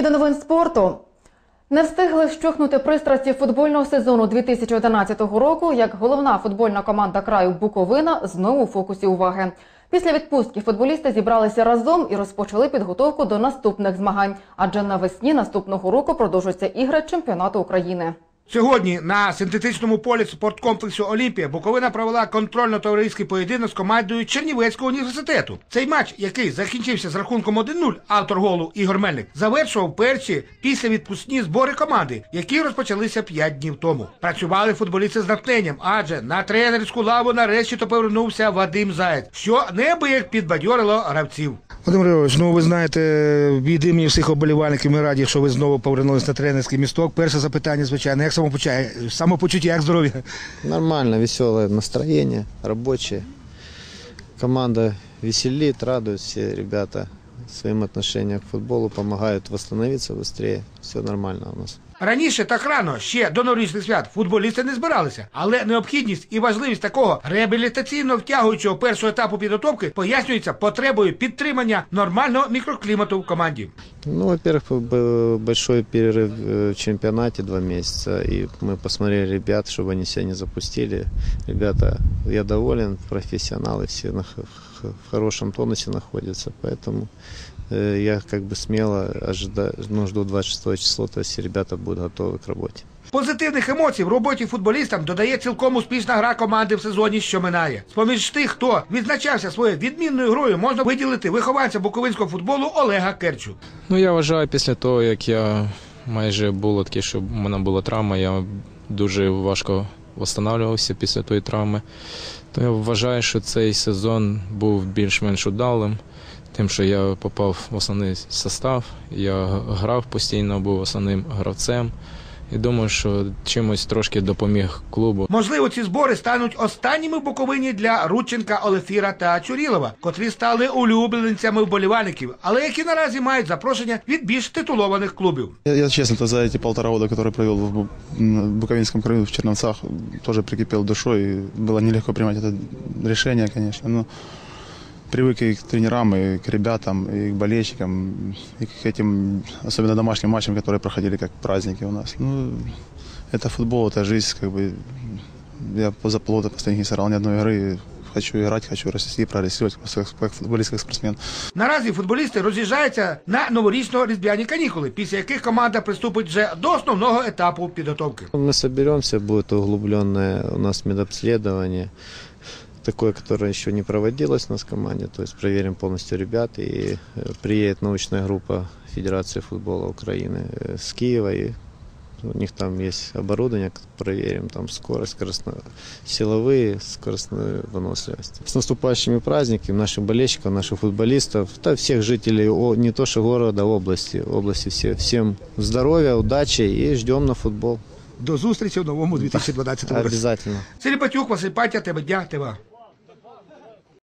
І до новин спорту. Не встигли вщухнути пристрасті футбольного сезону 2011 року, як головна футбольна команда краю Буковина знову у фокусі уваги. Після відпустки футболісти зібралися разом і розпочали підготовку до наступних змагань, адже навесні наступного року продовжуються ігри чемпіонату України. Сьогодні на синтетичному полі спорткомплексу Олімпія Буковина провела контрольно-товариський поєдинок з командою Чернівецького університету. Цей матч, який закінчився з рахунком 1-0, автор голу Ігор Мельник, завершував перші після відпускні збори команди, які розпочалися 5 днів тому. Працювали футболісти з натхненням, адже на тренерську лаву нарешті то повернувся Вадим Заєць, що неабияк підбадьорило гравців. Вадим Григорович, ну ви знаєте, від імені всіх оболівальників ми раді, що ви знову повернулися на тренерський місток. Перше запитання, звичайно, як самопочуття, самопочуття, як здоров'я? Нормально, веселе настроєння, робоче. Команда веселить, радують всі ребята своим отношением к футболу, помогают восстановиться быстрее. Все нормально у нас. Раніше так рано, ще до новорічних свят, футболісти не збиралися, але необхідність і важливість такого реабілітаційно втягуючого першого етапу підготовки пояснюється потребою підтримання нормального мікроклімату в команді. Ну, во-первых, был большой перерыв э, в чемпионате, два месяца, и мы посмотрели ребят, чтобы они себя не запустили. Ребята, я доволен, профессионалы все на х- х- в хорошем тонусе находятся, поэтому э, я как бы смело ожидаю, ну, жду 26 числа, то есть ребята будут готовы к работе. Позитивних емоцій в роботі футболістам додає цілком успішна гра команди в сезоні, що минає. З-поміж тих, хто відзначався своєю відмінною грою, можна виділити вихованця буковинського футболу Олега Керчу. Ну, я вважаю, після того, як я майже було таке, що в мене була травма, я дуже важко встановлювався після тої травми. То я вважаю, що цей сезон був більш-менш удалим, тим, що я попав в основний состав, я грав постійно, був основним гравцем. І думаю, що чимось трошки допоміг клубу. Можливо, ці збори стануть останніми в Буковині для Рудченка, Олефіра та Чурілова, котрі стали улюбленцями вболівальників, але які наразі мають запрошення від більш титулованих клубів. Я, я честно, то за эти полтора года, которые провел в Бу- м, в Буковинском краю, в Черновцах, тоже прикипел душой. И было нелегко принимать это решение, конечно. Но привык и к тренерам, и к ребятам, и к болельщикам, и к этим, особенно домашним матчам, которые проходили как праздники у нас. Ну, это футбол, это жизнь, как бы. Я за полгода последних не сыграл ни одной игры. Хочу играть, хочу расти, прогрессировать как, как футболист, как спортсмен. Наразі футболісти роз'їжджаються на новорічно-різдвяні канікули, після яких команда приступить вже до основного етапу підготовки. Мы соберемся, будет углубленное у нас медобследование, такое, которое еще не проводилось у нас в команде, то есть проверим полностью ребят, и э, приедет научная группа Федерации футбола Украины э, с Киева, и у них там есть оборудование, проверим там скорость, скоростно силовые, скоростную выносливость. С наступающими праздниками наших болельщиков, наших футболистов, да, всех жителей о- не то что города, а области, области все, всем здоровья, удачи и ждем на футбол. До зустрічі в новому 2012 році. Обязательно. Сергій Батюк, Василь Патя, тебе дня, тебе.